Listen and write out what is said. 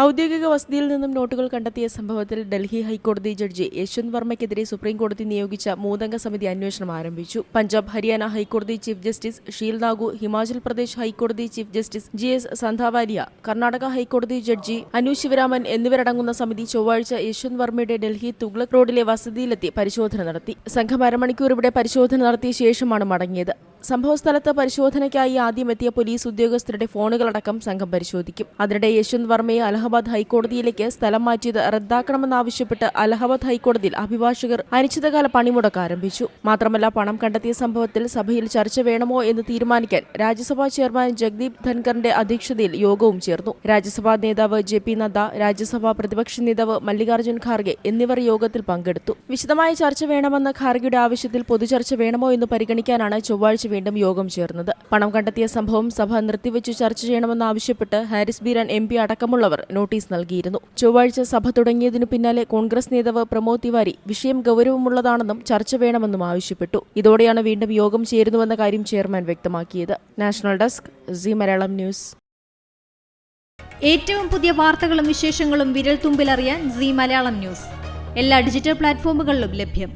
ഔദ്യോഗിക വസതിയിൽ നിന്നും നോട്ടുകൾ കണ്ടെത്തിയ സംഭവത്തിൽ ഡൽഹി ഹൈക്കോടതി ജഡ്ജി യശ്വന്ത് വർമ്മയ്ക്കെതിരെ സുപ്രീം കോടതി നിയോഗിച്ച മൂന്നംഗ സമിതി അന്വേഷണം ആരംഭിച്ചു. Punjab Haryana high court chief justice Sheel Nagu Himachal Pradesh high court chief justice G S Sandhawalia Karnataka high court judge Anu Sivaraman എന്നിവരടങ്ങുന്ന സമിതി ചൊവ്വാഴ്ച യശ്വന്ത് വർമ്മയുടെ ഡൽഹി തുഗ്ലക് റോഡിലെ വസതിയിലെത്തി പരിശോധന നടത്തി. സംഘം അരമണിക്കൂർ ഇവിടെ പരിശോധന നടത്തിയ ശേഷമാണ് മടങ്ങിയത്. സംഭവസ്ഥലത്ത് പരിശോധനയ്ക്കായി ആദ്യം എത്തിയ പോലീസ് ഉദ്യോഗസ്ഥരുടെ ഫോണുകളടക്കം സംഘം പരിശോധിക്കും. അതിനിടെ യശ്വന്ത് വർമ്മയെ അലഹബാദ് ഹൈക്കോടതിയിലേക്ക് സ്ഥലം മാറ്റിയത് റദ്ദാക്കണമെന്നാവശ്യപ്പെട്ട് അലഹബാദ് ഹൈക്കോടതിയിൽ അഭിഭാഷകർ അനിശ്ചിതകാല പണിമുടക്ക് ആരംഭിച്ചു. മാത്രമല്ല പണം കണ്ടെത്തിയ സംഭവത്തിൽ സഭയിൽ ചർച്ച വേണമോ എന്ന് തീരുമാനിക്കാൻ രാജ്യസഭാ ചെയർമാൻ ജഗ്ദീപ് ധൻഖറിന്റെ അധ്യക്ഷതയിൽ യോഗവും ചേർന്നു. രാജ്യസഭാ നേതാവ് ജെ പി നദ്ദ രാജ്യസഭാ പ്രതിപക്ഷ നേതാവ് മല്ലികാർജുൻ ഖാർഗെ എന്നിവർ യോഗത്തിൽ പങ്കെടുത്തു. വിശദമായ ചർച്ച വേണമെന്ന ഖാർഗെയുടെ ആവശ്യത്തിൽ പൊതുചർച്ച വേണമോ എന്ന് പരിഗണിക്കാനാണ് ചൊവ്വാഴ്ച വീണ്ടും യോഗം ചേർന്നത്. പണം കണ്ടെത്തിയ സംഭവം സഭ നിർത്തിവെച്ച് ചർച്ച ചെയ്യണമെന്നാവശ്യപ്പെട്ട് ഹാരിസ് ബീരാൻ എം പി അടക്കമുള്ളവർ നോട്ടീസ് നൽകിയിരുന്നു. ചൊവ്വാഴ്ച സഭ തുടങ്ങിയതിനു പിന്നാലെ കോൺഗ്രസ് നേതാവ് പ്രമോദ് തിവാരി വിഷയം ഗൌരവമുള്ളതാണെന്നും ചർച്ച വേണമെന്നും ആവശ്യപ്പെട്ടു. ഇതോടെയാണ് വീണ്ടും യോഗം ചേരുന്നുവെന്ന കാര്യം ചെയർമാൻ വ്യക്തമാക്കിയത്. National desk C Malayalam news. ഏറ്റവും പുതിയ വാർത്തകളും വിശേഷങ്ങളും വിരൽ തുമ്പിലറിയാൻ സി മലയാളം ന്യൂസ്. എല്ലാ ഡിജിറ്റൽ പ്ലാറ്റ്ഫോമുകളിലും ലഭ്യം.